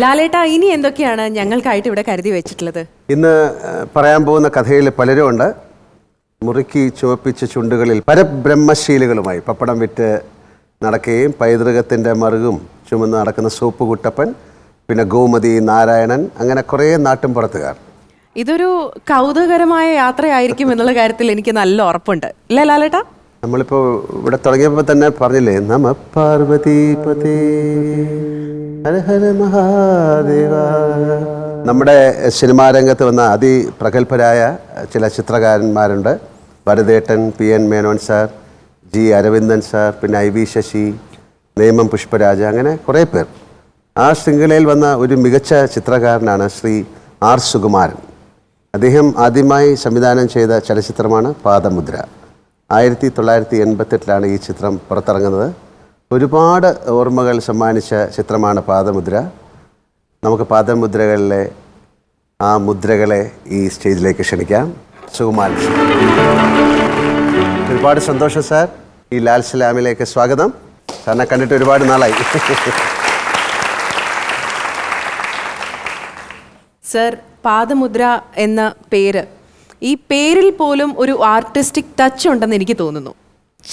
ലാലേട്ട ഇനി എന്തൊക്കെയാണ് ഞങ്ങൾക്കായിട്ട് ഇവിടെ കരുതി വെച്ചിട്ടുള്ളത്? ഇന്ന് പറയാൻ പോകുന്ന കഥയിൽ പലരും ഉണ്ട് മുറുക്കി ചുവപ്പിച്ച ചുണ്ടുകളിൽ പരബ്രഹ്മശീലികളുമായി പപ്പടം വിറ്റ് നടക്കുകയും പൈതൃകത്തിന്റെ മറുകും ചുമന്ന് നടക്കുന്ന സോപ്പ് കുട്ടപ്പൻ പിന്നെ ഗോമതി നാരായണൻ അങ്ങനെ കുറേ നാട്ടിൻപുറത്തുകാർ ഇതൊരു കൗതുകകരമായ യാത്രയായിരിക്കും എന്നുള്ള കാര്യത്തിൽ എനിക്ക് നല്ല ഉറപ്പുണ്ട്. അല്ലേ ലാലേട്ട? നമ്മളിപ്പോൾ ഇവിടെ തുടങ്ങിയപ്പോൾ തന്നെ പറഞ്ഞില്ലേ നമ പാർവതീപതേ ഹര ഹര മഹാദേവ. നമ്മുടെ സിനിമാ രംഗത്ത് വന്ന അതിപ്രഗത്ഭരായ ചില ചിത്രകാരന്മാരുണ്ട്. ഭരതേട്ടൻ P N Menon sir G Aravindan sir പിന്നെ ഐ വി ശശി നേമം പുഷ്പരാജ അങ്ങനെ കുറേ പേർ. ആ ശൃംഖലയിൽ വന്ന ഒരു മികച്ച ചിത്രകാരനാണ് ശ്രീ ആർ സുകുമാരൻ. അദ്ദേഹം ആദ്യമായി സംവിധാനം ചെയ്ത ചലച്ചിത്രമാണ് പാദമുദ്ര. ആയിരത്തി തൊള്ളായിരത്തി എൺപത്തെട്ടിലാണ് ഈ ചിത്രം പുറത്തിറങ്ങുന്നത്. ഒരുപാട് ഓർമ്മകൾ സമ്മാനിച്ച ചിത്രമാണ് പാദമുദ്ര. നമുക്ക് പാദമുദ്രകളിലെ ആ മുദ്രകളെ ഈ സ്റ്റേജിലേക്ക് ക്ഷണിക്കാം. സുകുമാരൻ സാർ. ഒരുപാട് സന്തോഷം സാർ. ഈ ലാൽ സലാമിലേക്ക് സ്വാഗതം. സാറിനെ കണ്ടിട്ട് ഒരുപാട് നാളായി. സർ പാദമുദ്ര എന്ന പേര് ഈ പേരിൽ പോലും ഒരു ആർട്ടിസ്റ്റിക് ടച്ച് ഉണ്ടെന്ന് എനിക്ക് തോന്നുന്നു.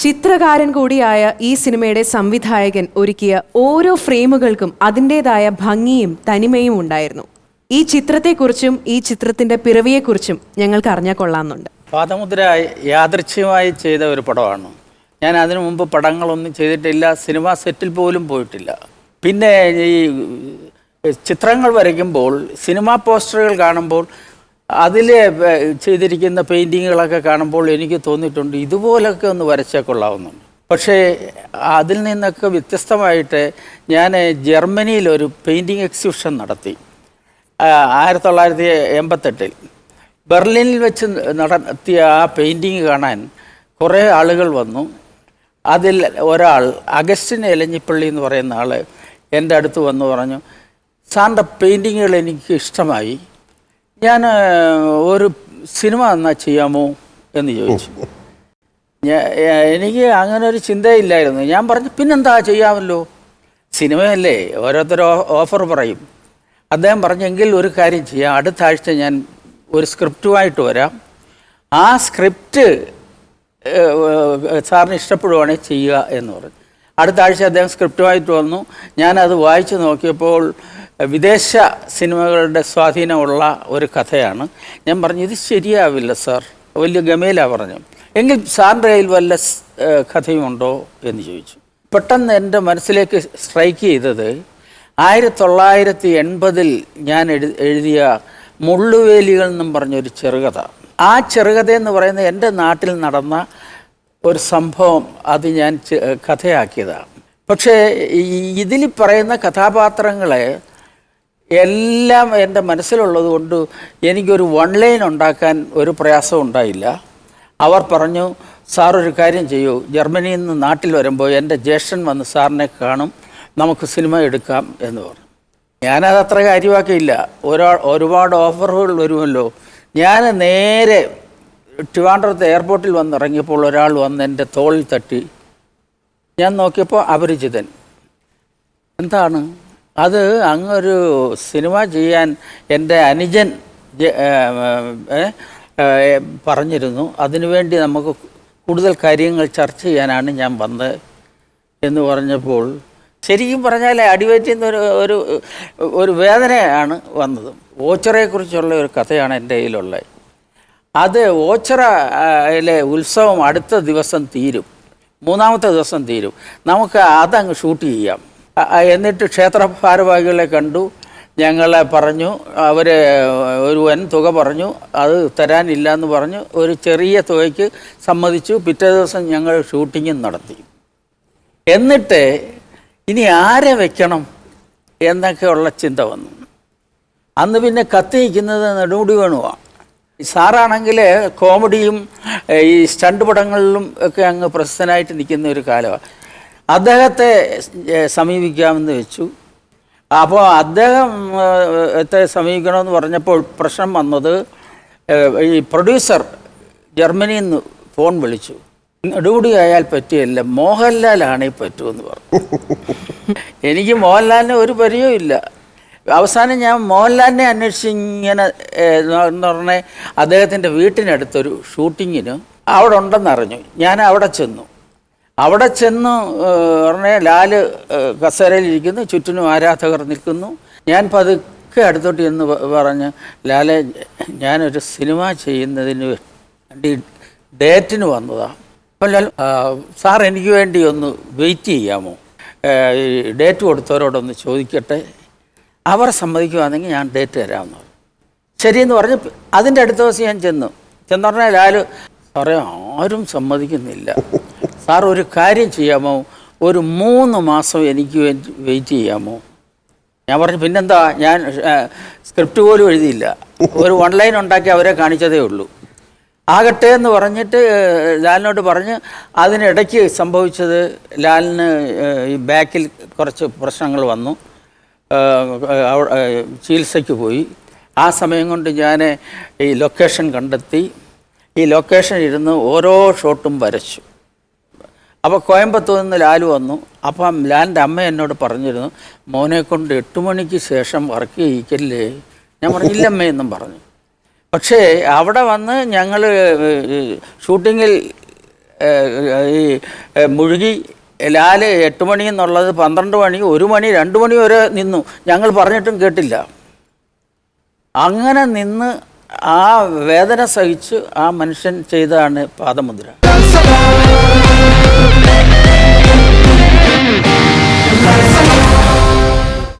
ചിത്രകാരൻ കൂടിയായ ഈ സിനിമയുടെ സംവിധായകൻ ഒരുക്കിയ ഓരോ ഫ്രെയിമുകൾക്കും അതിന്റെതായ ഭംഗിയും തനിമയും ഉണ്ടായിരുന്നു. ഈ ചിത്രത്തെക്കുറിച്ചും ഈ ചിത്രത്തിന്റെ പിറവിയെക്കുറിച്ചും ഞങ്ങൾക്ക് അറിഞ്ഞാൽ കൊള്ളാമെന്നുണ്ട്. പാദമുദ്ര യാദൃച്ഛ്യമായി ചെയ്ത ഒരു പടമാണ്. ഞാൻ അതിനു മുമ്പ് പടങ്ങളൊന്നും ചെയ്തിട്ടില്ല സിനിമാ സെറ്റിൽ പോലും പോയിട്ടില്ല. പിന്നെ ഈ ചിത്രങ്ങൾ വരയ്ക്കുമ്പോൾ സിനിമാ പോസ്റ്ററുകൾ കാണുമ്പോൾ അതിൽ ചെയ്തിരിക്കുന്ന പെയിന്റിങ്ങുകളൊക്കെ കാണുമ്പോൾ എനിക്ക് തോന്നിയിട്ടുണ്ട് ഇതുപോലൊക്കെ ഒന്ന് വരച്ചാൽ കൊള്ളാവുന്നുണ്ട്. പക്ഷേ അതിൽ നിന്നൊക്കെ വ്യത്യസ്തമായിട്ട് ഞാൻ ജർമ്മനിയിൽ ഒരു പെയിന്റിങ് എക്സിബിഷൻ നടത്തി. ആയിരത്തി തൊള്ളായിരത്തി എൺപത്തെട്ടിൽ. ബെർലിനിൽ വെച്ച് നടത്തിയ ആ പെയിന്റിങ് കാണാൻ കുറേ ആളുകൾ വന്നു. അതിൽ ഒരാൾ അഗസ്റ്റിൻ എലഞ്ഞിപ്പള്ളി എന്ന് പറയുന്ന ആൾ എന്റെ അടുത്ത് വന്ന് പറഞ്ഞു സാറിന്റെ പെയിന്റിങ്ങുകൾ എനിക്ക് ഇഷ്ടമായി. ഞാൻ ഒരു സിനിമ എന്നാ ചെയ്യാമോ എന്ന് ചോദിച്ചു. എനിക്ക് അങ്ങനെ ഒരു ചിന്തയില്ലായിരുന്നു. ഞാൻ പറഞ്ഞു പിന്നെന്താ ചെയ്യാമല്ലോ? സിനിമയല്ലേ ഓരോരുത്തർ ഓഫർ പറയും. അദ്ദേഹം പറഞ്ഞെങ്കിൽ ഒരു കാര്യം ചെയ്യാം. അടുത്ത ആഴ്ച ഞാൻ ഒരു സ്ക്രിപ്റ്റുമായിട്ട് വരാം. ആ സ്ക്രിപ്റ്റ് സാറിന് ഇഷ്ടപ്പെടുവാണെങ്കിൽ ചെയ്യുക എന്ന് പറഞ്ഞു. അടുത്ത ആഴ്ച അദ്ദേഹം സ്ക്രിപ്റ്റുമായിട്ട് വന്നു. ഞാനത് വായിച്ചു നോക്കിയപ്പോൾ വിദേശ സിനിമകളുടെ സ്വാധീനമുള്ള ഒരു കഥയാണ്. ഞാൻ പറഞ്ഞു ഇത് ശരിയാവില്ല സാർ. വലിയ ഗമേല പറഞ്ഞു. എങ്കിൽ സാറിന്റെ കയ്യിൽ വല്ല കഥയുമുണ്ടോ? എന്ന് ചോദിച്ചു. പെട്ടെന്ന് എന്റെ മനസ്സിലേക്ക് സ്ട്രൈക്ക് ചെയ്തത് ആയിരത്തി തൊള്ളായിരത്തി എൺപതിൽ ഞാൻ എഴു എഴുതിയ മുള്ളുവേലികൾ എന്നും പറഞ്ഞൊരു ചെറുകഥ. ആ ചെറുകഥ എന്ന് പറയുന്നത് എന്റെ നാട്ടിൽ നടന്ന ഒരു സംഭവം. അത് ഞാൻ കഥയാക്കിയതാണ്. പക്ഷേ ഇതിൽ പറയുന്ന കഥാപാത്രങ്ങളെ എല്ലാം എന്റെ മനസ്സിലുള്ളത് കൊണ്ട് എനിക്കൊരു വൺ ലൈൻ ഉണ്ടാക്കാൻ ഒരു പ്രയാസം ഉണ്ടായില്ല. അവർ പറഞ്ഞു സാർ ഒരു കാര്യം ചെയ്യൂ. ജർമ്മനിയിൽ നിന്ന് നാട്ടിൽ വരുമ്പോൾ എന്റെ ജ്യേഷ്ഠൻ വന്ന് സാറിനെ കാണും. നമുക്ക് സിനിമ എടുക്കാം എന്ന് പറഞ്ഞു. ഞാനത് അത്ര കാര്യമാക്കിയില്ല. ഒരാൾ ഒരുപാട് ഓഫറുകൾ വരുമല്ലോ. ഞാൻ നേരെ ട്രിവാൻഡ്രത്ത് എയർപോർട്ടിൽ വന്ന് ഇറങ്ങിയപ്പോൾ ഒരാൾ വന്ന് എന്റെ തോളിൽ തട്ടി. ഞാൻ നോക്കിയപ്പോൾ അപരിചിതൻ. എന്താണ്? അത് അങ്ങൊരു സിനിമ ചെയ്യാൻ എന്റെ അനുജൻ പറഞ്ഞിരുന്നു. അതിനുവേണ്ടി നമുക്ക് കൂടുതൽ കാര്യങ്ങൾ ചർച്ച ചെയ്യാനാണ് ഞാൻ വന്നത് എന്ന് പറഞ്ഞപ്പോൾ ശരിക്കും പറഞ്ഞാൽ അടിവയറ്റിൽ ഒരു ഒരു ഒരു വേദനയാണ് വന്നത്. ഓച്ചറയെക്കുറിച്ചുള്ള ഒരു കഥയാണ് എന്റെ കയ്യിലുള്ളത്. അത് ഓച്ചറയിലെ ഉത്സവം അടുത്ത ദിവസം തീരും. മൂന്നാമത്തെ ദിവസം തീരും. നമുക്ക് അതങ്ങ് ഷൂട്ട് ചെയ്യാം. എന്നിട്ട് ക്ഷേത്ര ഭാരവാഹികളെ കണ്ടു. ഞങ്ങളെ പറഞ്ഞു അവർ ഒരു വൻ തുക പറഞ്ഞു അത് തരാനില്ല എന്ന് പറഞ്ഞു ഒരു ചെറിയ തുകയ്ക്ക് സമ്മതിച്ചു. പിറ്റേ ദിവസം ഞങ്ങൾ ഷൂട്ടിങ്ങും നടത്തി. എന്നിട്ട് ഇനി ആരെ വെക്കണം എന്നൊക്കെയുള്ള ചിന്ത വന്നു. അന്ന് പിന്നെ കത്തിയിക്കുന്നത് നെടുമുടി വേണുവാണ് സാറാണെങ്കിൽ കോമഡിയും ഈ സ്റ്റണ്ട് പടങ്ങളിലും ഒക്കെ അങ്ങ് പ്രശസ്തനായിട്ട് നിൽക്കുന്ന ഒരു കാലമാണ്. അദ്ദേഹത്തെ സമീപിക്കാമെന്ന് വെച്ചു. അപ്പോൾ അദ്ദേഹം ഏഹ്, ത്തെ സമീപിക്കണമെന്ന് പറഞ്ഞപ്പോൾ പ്രശ്നം വന്നത് ഈ പ്രൊഡ്യൂസർ ജർമ്മനിയിൽ നിന്ന് ഫോൺ വിളിച്ചു. നെടുപടി ആയാൽ പറ്റിയല്ല മോഹൻലാലാണേ പറ്റുമെന്ന് പറഞ്ഞു. എനിക്ക് മോഹൻലാലിന് ഒരു പരിചയവും ഇല്ല. അവസാനം ഞാൻ മോഹൻലാലിനെ അന്വേഷിച്ച് ഇങ്ങനെ എന്ന് പറഞ്ഞാൽ അദ്ദേഹത്തിന്റെ വീട്ടിനടുത്തൊരു ഷൂട്ടിങ്ങിന് അവിടെ ഉണ്ടെന്നറിഞ്ഞു ഞാൻ അവിടെ ചെന്നു. അവിടെ ചെന്ന് പറഞ്ഞ ലാൽ കസേരയിലിരിക്കുന്നു ചുറ്റിനും ആരാധകർ നിൽക്കുന്നു. ഞാൻ പതുക്കെ അടുത്തോട്ട് എന്ന് പറഞ്ഞ് ലാലെ ഞാനൊരു സിനിമ ചെയ്യുന്നതിന് വേണ്ടി ഡേറ്റിന് വന്നതാണ് അപ്പം ലാൽ സാർ എനിക്ക് വേണ്ടി ഒന്ന് വെയിറ്റ് ചെയ്യാമോ? ഡേറ്റ് കൊടുത്തവരോടൊന്ന് ചോദിക്കട്ടെ. അവർ സമ്മതിക്കുവാണെങ്കിൽ ഞാൻ ഡേറ്റ് തരാമെന്ന് പറഞ്ഞു. ശരിയെന്ന് പറഞ്ഞ് അതിന്റെ അടുത്ത ദിവസം ഞാൻ ചെന്നു. ചെന്ന് പറഞ്ഞാൽ ലാൽ സാറേ ആരും സമ്മതിക്കുന്നില്ല. സാർ ഒരു കാര്യം ചെയ്യാമോ? ഒരു മൂന്ന് മാസം എനിക്ക് വെയിറ്റ് ചെയ്യാമോ? ഞാൻ പറഞ്ഞു പിന്നെന്താ? ഞാൻ സ്ക്രിപ്റ്റ് പോലും എഴുതിയില്ല. ഒരു ഓൺലൈൻ ഉണ്ടാക്കി അവരെ കാണിച്ചതേ ഉള്ളൂ. ആകട്ടെ എന്ന് പറഞ്ഞിട്ട് ലാലിനോട് പറഞ്ഞ് അതിനിടയ്ക്ക് സംഭവിച്ചത് ലാലിന് ഈ ബാക്കിൽ കുറച്ച് പ്രശ്നങ്ങൾ വന്നു. ചികിത്സയ്ക്ക് പോയി. ആ സമയം കൊണ്ട് ഞാൻ ഈ ലൊക്കേഷൻ കണ്ടെത്തി. ഈ ലൊക്കേഷൻ ഇരുന്ന് ഓരോ ഷോട്ടും വരച്ചു. അപ്പോൾ കോയമ്പത്തൂർ നിന്ന് ലാൽ വന്നു. അപ്പം ലാലിന്റെ അമ്മ എന്നോട് പറഞ്ഞിരുന്നു മോനെ കൊണ്ട് എട്ട് മണിക്ക് ശേഷം വർക്ക് ചെയ്യിക്കല്ലേ? ഞാൻ പറഞ്ഞില്ലമ്മേ എന്നും പറഞ്ഞു. പക്ഷേ അവിടെ വന്ന് ഞങ്ങൾ ഷൂട്ടിങ്ങിൽ ഈ മുഴുകി ലാൽ എട്ട് മണി എന്നുള്ളത് പന്ത്രണ്ട് മണി ഒരു മണി രണ്ട് മണി വരെ നിന്നു. ഞങ്ങൾ പറഞ്ഞിട്ടും കേട്ടില്ല. അങ്ങനെ നിന്ന് ആ വേദന സഹിച്ച് ആ മനുഷ്യൻ ചെയ്തതാണ് പാദമുദ്ര.